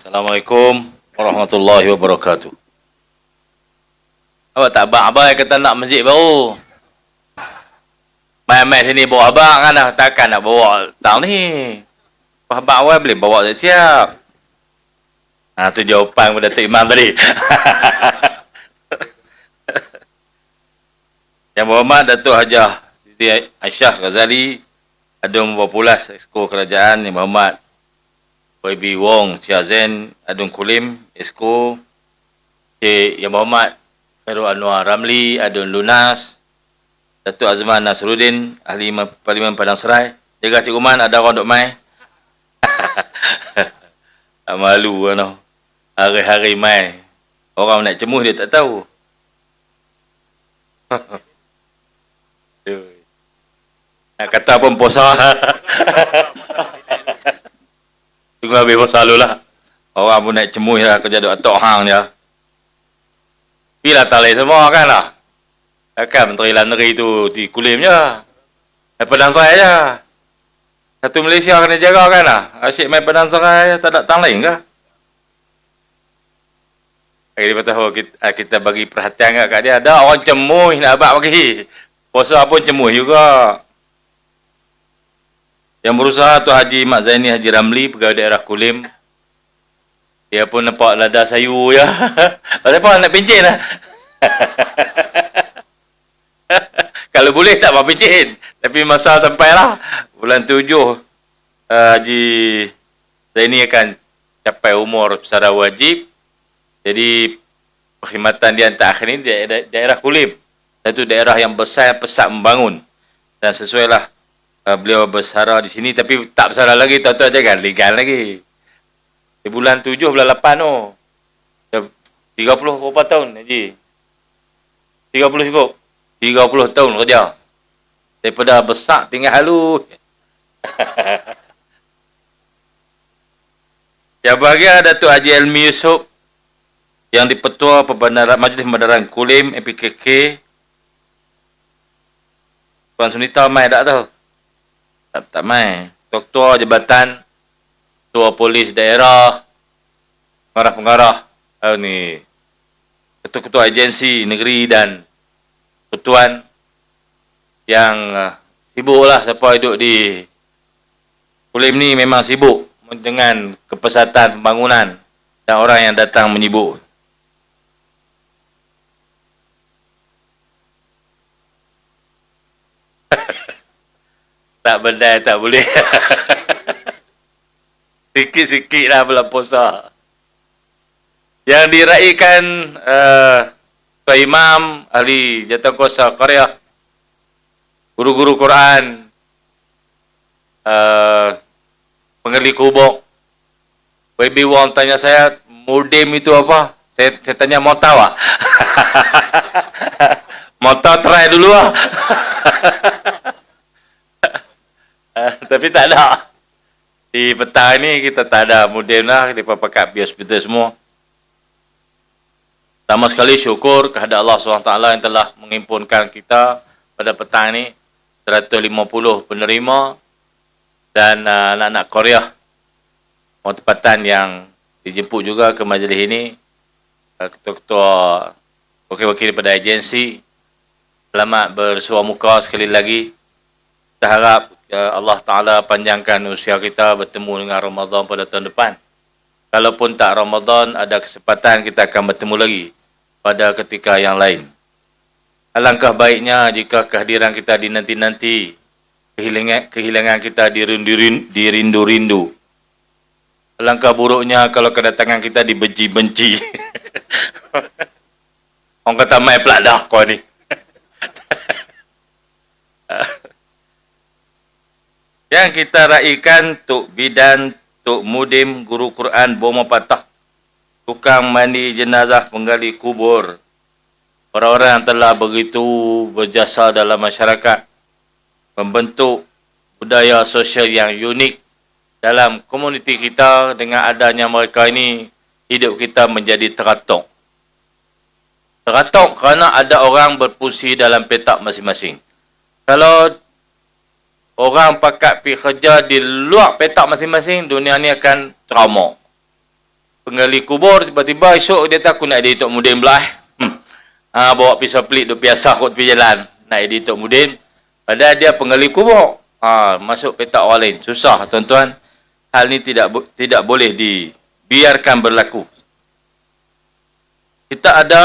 Assalamualaikum warahmatullahi wabarakatuh. Awak tak abang abang yang kata nak masjid baru. Mai-mai sini bawa abang kan. Takkan nak bawa tahun ni. Abang awal boleh bawa siap-siap. Ha, tu jawapan pada Datuk Imam tadi. Yang Muhammad Datuk Hajah Siti Aisyah Ghazali Adung Populas Exco Kerajaan Yang Muhammad YB Wong Chia Zen Adung Kulim Exco Cik Yang Muhammad Khairul Anwar Ramli Adung Lunas Datuk Azman Nasruddin Ahli Parlimen Padang Serai. Jaga Cik Uman ada orang duk mai Tak malu kan Hari-hari mai Orang nak cemuh dia tak tahu. Nak kata pun puasa. Habis puasa dulu lah. Orang pun naik cemuh lah kerja duk atok hang dia. Bila talai semua kan lah. Takkan Menteri Luar Negeri tu di kulim je. Main pedang serai je. Satu Malaysia kena jaga kan lah. Asyik main pedang serai tak ada tang lain ke? Hari dia tahu kita, kita bagi perhatian kat dia. Ada orang cemuh nak abang bagi. Puasa pun cemuh juga. Yang berusaha tu Haji Mak Zaini Haji Ramli, pegawai daerah Kulim. Dia pun nampak lada sayu ya. Pasal apa nak pincin lah. Kalau boleh tak mau pincin. Tapi masa sampailah bulan tujuh uh, Haji Zaini akan capai umur pesara wajib. Jadi perkhidmatan dia yang terakhir ni daerah, daerah Kulim. Satu daerah yang besar pesat membangun. Dan sesuailah uh, beliau bersara di sini tapi tak bersara lagi aja kan legal lagi. Di bulan 7 bulan 8 tu. Dah 30 berapa tahun Haji? 30 cukup. 30 tahun kerja. Daripada besar tinggal halu. Yang bahagia Datuk Haji Elmi Yusof yang dipetua Pembandaran Majlis Pembandaran Kulim MPKK Puan Sunita mai tak tahu? Tak, tak mai. Doktor Jabatan Ketua Polis Daerah Pengarah-pengarah oh, ni Ketua-ketua agensi negeri dan ketuan yang uh, sibuk lah siapa hidup di Kulim ni memang sibuk dengan kepesatan pembangunan dan orang yang datang menyibuk. Tak benda tak boleh. Sikit-sikit lah bulan puasa. Yang diraikan uh, Tuan Imam, ahli jatuh kuasa Korea, guru-guru Quran, uh, pengerli kubuk. Baby Wong tanya saya, Mudim itu apa? Saya, saya tanya, mau tahu ah? mau tahu try dulu ah. Uh, tapi tak ada. Di petang ni kita tak ada mudim lah. Di papakat di hospital semua. Pertama sekali syukur kepada Allah SWT yang telah mengimpunkan kita pada petang ni 150 penerima dan uh, anak-anak Korea orang tempatan yang dijemput juga ke majlis ini uh, ketua-ketua wakil-wakil daripada agensi selamat bersuah muka sekali lagi kita harap uh, Allah Ta'ala panjangkan usia kita bertemu dengan Ramadan pada tahun depan kalaupun tak Ramadan ada kesempatan kita akan bertemu lagi pada ketika yang lain alangkah baiknya jika kehadiran kita di nanti-nanti kehilangan, kehilangan kita dirindu-rindu. Alangkah buruknya kalau kedatangan kita dibenci-benci. Orang kata mai pelak dah kau ni. Yang kita raikan Tok Bidan, Tok Mudim, Guru Quran, Boma Patah. Tukang mandi jenazah penggali kubur. Orang-orang yang telah begitu berjasa dalam masyarakat membentuk budaya sosial yang unik dalam komuniti kita dengan adanya mereka ini hidup kita menjadi teratok. Teratok kerana ada orang berfungsi dalam petak masing-masing. Kalau orang pakat pergi kerja di luar petak masing-masing, dunia ni akan trauma. penggali kubur, tiba-tiba esok dia kata aku nak jadi Tok Mudin pula eh. Hmm. Ha, bawa pisau pelik duk biasa kot tepi jalan. Nak jadi Tok Mudin. Padahal dia penggali kubur. Ha, masuk petak orang lain. Susah tuan-tuan. Hal ni tidak tidak boleh dibiarkan berlaku. Kita ada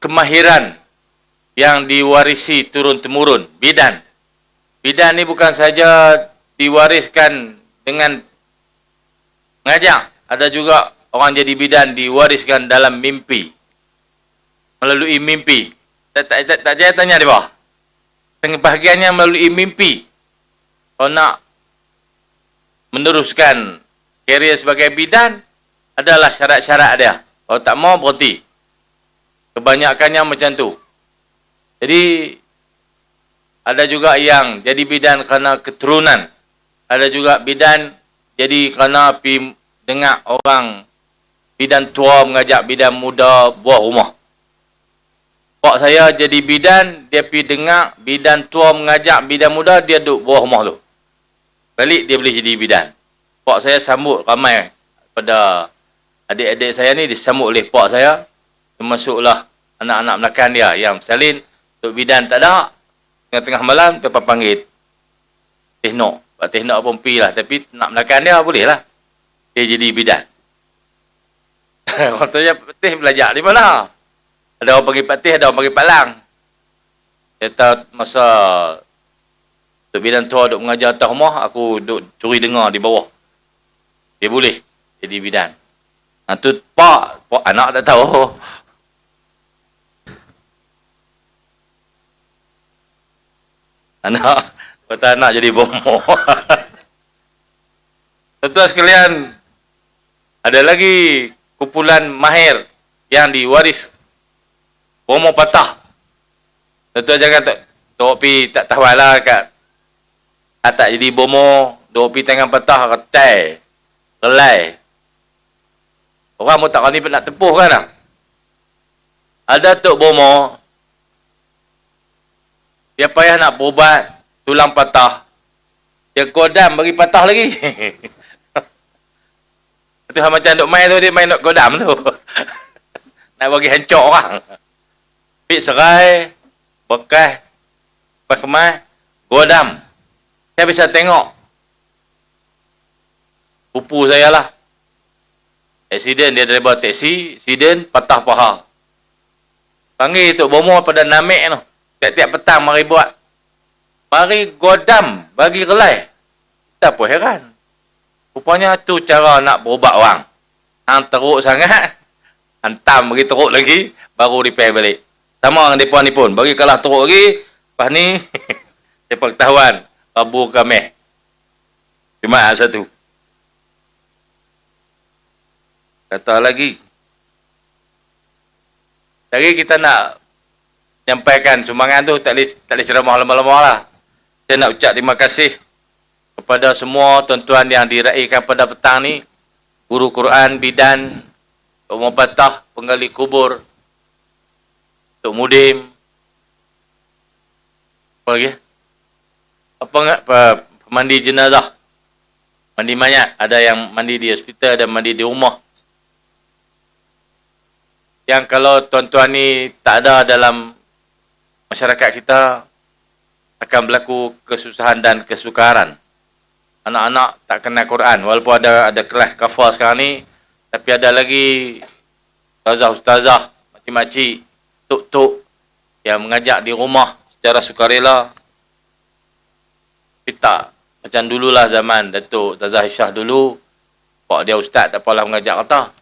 kemahiran yang diwarisi turun-temurun. Bidan. Bidan ni bukan saja diwariskan dengan ngajak. Ada juga orang jadi bidan diwariskan dalam mimpi. Melalui mimpi. Tak, tak, tak, tak saya tanya di bawah. Setengah bahagiannya melalui mimpi. Kalau nak meneruskan karier sebagai bidan, adalah syarat-syarat dia. Kalau tak mau, berhenti. Kebanyakannya macam tu. Jadi, ada juga yang jadi bidan kerana keturunan. Ada juga bidan jadi kerana pi dengar orang bidan tua mengajak bidan muda buah rumah. Pak saya jadi bidan, dia pi dengar bidan tua mengajak bidan muda, dia duduk buah rumah tu. Balik dia boleh jadi bidan. Pak saya sambut ramai pada adik-adik saya ni disambut oleh pak saya. Termasuklah anak-anak belakang dia yang salin untuk bidan tak ada. Tengah-tengah malam, dia panggil Teh. Pak Teh Nok pun pi lah. Tapi nak belakang dia boleh lah. Dia jadi bidan. Orang tanya, Teh belajar di mana? Ada orang panggil Pak Teh, ada orang panggil Pak Lang. Dia tahu masa Tok Bidan tua duk mengajar atas rumah, aku duk curi dengar di bawah. Dia boleh jadi bidan. Ha, tu pak, pak anak tak tahu. Anak, kata anak jadi bomo. Tuan-tuan sekalian, ada lagi kumpulan mahir yang diwaris bomo patah. Tuan-tuan jangan tak Tok pi tak tahu lah kat ah, tak jadi bomo, Tok pi tangan patah ketai. Relai. Orang pun tak berani nak tepuh kan lah. Ada Tok bomo dia payah nak berubat tulang patah. Dia kodam bagi patah lagi. Itu macam duk main tu dia main duk kodam tu. nak bagi hancur orang. Pik serai, bekas, bekas kemas, godam. Saya bisa tengok. Pupu saya lah. Aksiden dia daripada teksi, aksiden patah paha. Panggil Tok Bomo pada namek tu. Tiap-tiap petang mari buat. Mari godam bagi relai. Tak apa heran. Rupanya tu cara nak berubat orang. Hang teruk sangat. Hantam bagi teruk lagi. Baru repair balik. Sama dengan mereka ni pun. Bagi kalah teruk lagi. Lepas ni. mereka ketahuan. Babu kami. Cuma satu. Kata lagi. Lagi kita nak nyampaikan sumbangan tu tak tak ceramah lama-lama lah. Saya nak ucap terima kasih kepada semua tuan-tuan yang diraikan pada petang ni. Guru Quran, bidan, umum patah, penggali kubur, Tok Mudim. Apa lagi? Apa enggak? Apa, mandi jenazah. Mandi mayat. Ada yang mandi di hospital, ada mandi di rumah. Yang kalau tuan-tuan ni tak ada dalam masyarakat kita akan berlaku kesusahan dan kesukaran. Anak-anak tak kenal Quran walaupun ada ada kelas kafar sekarang ni tapi ada lagi ustazah-ustazah, makcik-makcik, tok-tok yang mengajak di rumah secara sukarela. Tapi tak macam dululah zaman Datuk Ustazah Isyah dulu Pak dia ustaz tak apalah mengajak kata.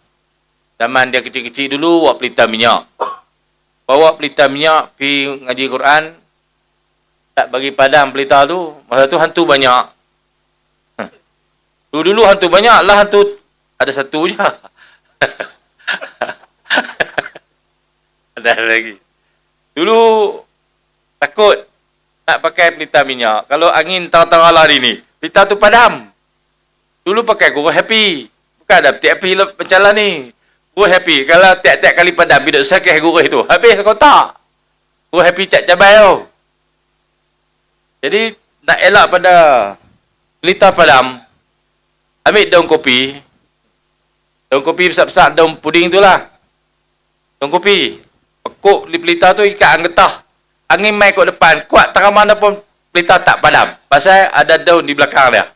Zaman dia kecil-kecil dulu buat pelita minyak bawa pelita minyak pergi ngaji Quran. Tak bagi padam pelita tu masa tu hantu banyak. Dulu-dulu hantu banyak lah hantu. Ada satu je. Ada lagi. Dulu takut nak pakai pelita minyak. Kalau angin tara-tara lari ni pelita tu padam. Dulu pakai guru happy. Bukan ada peti api macam lah ni Guru happy. Kalau tiap-tiap kali padam, hidup sakit guru itu. Habis kotak. Guru happy cat cabai tu. Jadi, nak elak pada pelita padam, ambil daun kopi, Daun kopi besar-besar, daun puding tu lah. Daun kopi. Pekuk di pelita tu ikat angin getah. Angin mai kat depan. Kuat terang mana pun pelita tak padam. Pasal ada daun di belakang dia.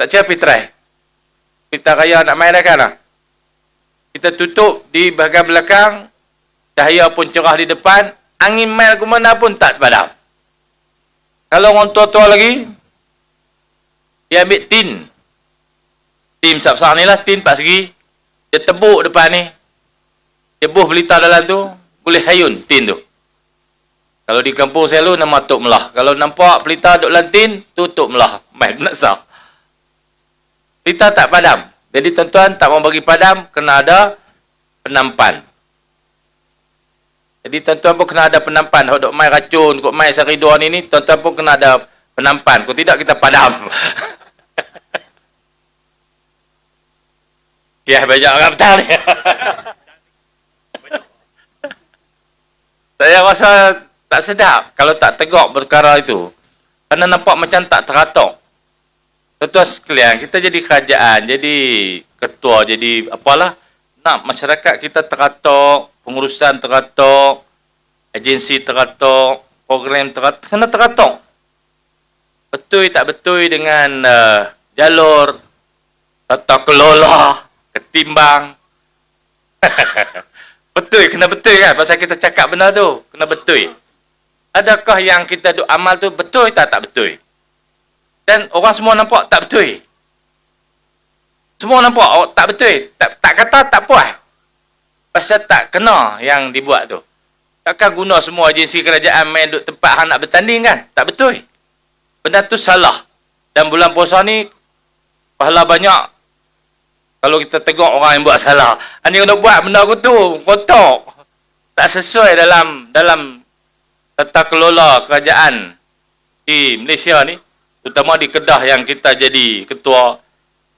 Tak cakap pergi try. Pelita raya nak main dah kan lah. Kita tutup di bahagian belakang. Cahaya pun cerah di depan. Angin mai ke mana pun tak padam. Kalau orang tua-tua lagi, dia ambil tin. Tin besar-besar ni lah, tin empat segi. Dia tebuk depan ni. Dia buh pelita dalam tu, boleh hayun tin tu. Kalau di kampung saya lu, nama Tok Melah. Kalau nampak pelita duduk dalam tin, tutup Melah. Main nak sah. Pelita tak padam. Jadi tuan-tuan tak mau bagi padam, kena ada penampan. Jadi tuan-tuan pun kena ada penampan. Kalau main racun, kok main sehari dua ni ni, tuan-tuan pun kena ada penampan. Kalau tidak, kita padam. Ya, banyak orang betul ni. Saya rasa tak sedap kalau tak tegak perkara itu. Kerana nampak macam tak teratok. Tuan-tuan sekalian, kita jadi kerajaan, jadi ketua, jadi apalah. Nak masyarakat kita teratok, pengurusan teratok, agensi teratok, program teratok, kena teratok. Betul tak betul dengan uh, jalur, tata kelola, ketimbang. betul, kena betul kan? Pasal kita cakap benda tu, kena betul. Adakah yang kita duk amal tu betul tak tak betul? Dan orang semua nampak tak betul. Semua nampak oh, tak betul. Tak, tak kata tak puas. Pasal tak kena yang dibuat tu. Takkan guna semua agensi kerajaan main duk tempat hang nak bertanding kan? Tak betul. Benda tu salah. Dan bulan puasa ni, pahala banyak. Kalau kita tengok orang yang buat salah. Ani kena buat benda aku tu, kotor. Tak sesuai dalam dalam tata kelola kerajaan di Malaysia ni. Terutama di Kedah yang kita jadi ketua.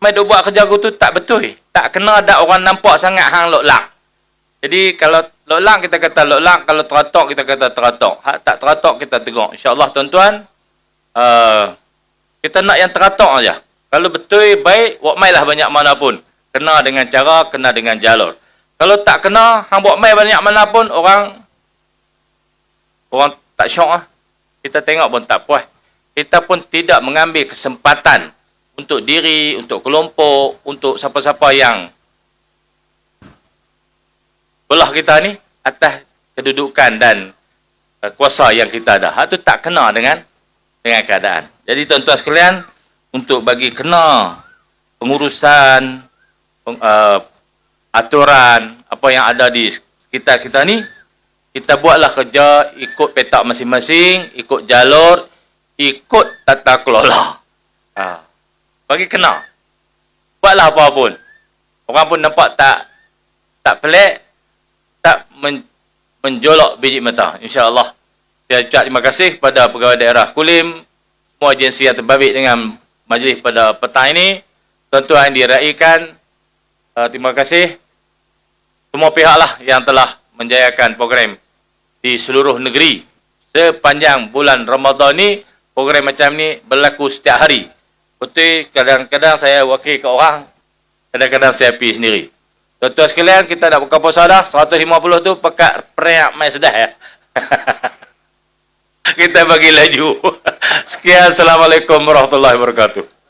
Mai duk buat kerja aku tu tak betul. Tak kena ada orang nampak sangat hang lok-lak. Jadi kalau lok-lak kita kata lok-lak, kalau teratok kita kata teratok. Hak tak teratok kita tengok. InsyaAllah tuan-tuan, uh, kita nak yang teratok aja. Kalau betul baik, buat mai lah banyak mana pun. Kena dengan cara, kena dengan jalur. Kalau tak kena, hang buat mai banyak mana pun, orang orang tak syok lah. Kita tengok pun tak puas. Kita pun tidak mengambil kesempatan untuk diri, untuk kelompok, untuk siapa-siapa yang belah kita ni atas kedudukan dan uh, kuasa yang kita ada. Hak tu tak kena dengan dengan keadaan. Jadi tuan-tuan sekalian, untuk bagi kena pengurusan, peng, uh, aturan, apa yang ada di sekitar kita ni, kita buatlah kerja ikut petak masing-masing, ikut jalur, ikut tata kelola. Ha. Bagi kena. Buatlah apa pun. Orang pun nampak tak tak pelik, tak men, menjolok biji mata. InsyaAllah. Saya ucap terima kasih kepada pegawai daerah Kulim, semua agensi yang terbabit dengan majlis pada petang ini. Tuan-tuan yang diraikan, uh, terima kasih. Semua pihaklah yang telah menjayakan program di seluruh negeri. Sepanjang bulan Ramadan ni, program macam ni berlaku setiap hari. Betul, kadang-kadang saya wakil ke orang, kadang-kadang saya pergi sendiri. Tuan-tuan sekalian, kita nak buka puasa dah. 150 tu pekat periak mai sedah ya. kita bagi laju. Sekian, Assalamualaikum warahmatullahi wabarakatuh.